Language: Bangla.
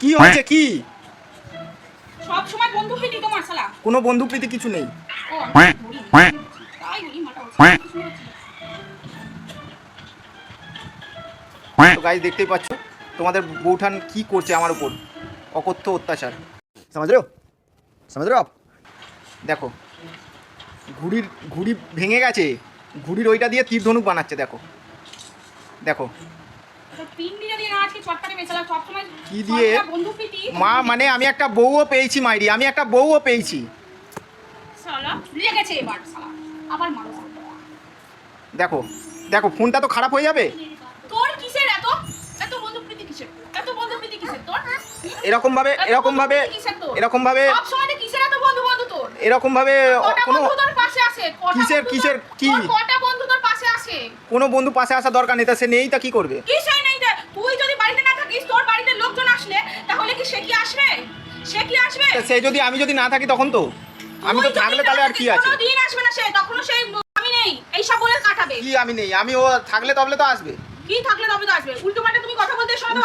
কি হয়েছে কি? সব সময় বন্ধু প্রীতি তোমার শালা। কোনো বন্ধু প্রীতি কিছু নেই। বলি মাটা হচ্ছে। তো গাইজ দেখতেই পাচ্ছ তোমাদের বৌঠান কি করছে আমার উপর? অকথ্য অত্যাচার। সমাজ রে সমাজ দেখো ঘুড়ির ঘুড়ি ভেঙে গেছে ঘুড়ির ওইটা দিয়ে তীর ধনুক বানাচ্ছে দেখো। দেখো কি দিয়ে? মা মানে আমি একটা বউও পেয়েছি মাইরি। আমি একটা বউও পেয়েছি। দেখো দেখো ফোনটা তো খারাপ হয়ে যাবে? এরকম ভাবে এরকম ভাবে? এরকম ভাবে এরকম কোনো কিসের- কিসের- কি? পাশে কোনো বন্ধু পাশে আসা দরকার নেই তা সে নেই তা কি করবে? কিছুই নেই তা? তুই যদি বাড়িতে না থাকিস তোর বাড়িতে লোকজন আসলে তাহলে কি সে কি আসবে? সে কি আসবে? তা সে যদি আমি যদি না থাকি তখন তো? আমি তো থাকলে তাহলে আর কি আছে? কোনোদিন আসবে না সে তখন সেই আমি নেই এই সব বলে কাটাবে। কি আমি নেই? আমি ও থাকলে তবে তো আসবে। কি থাকলে তবে তো আসবে? উল্টো পাল্টা তুমি কথা বলতে শোনো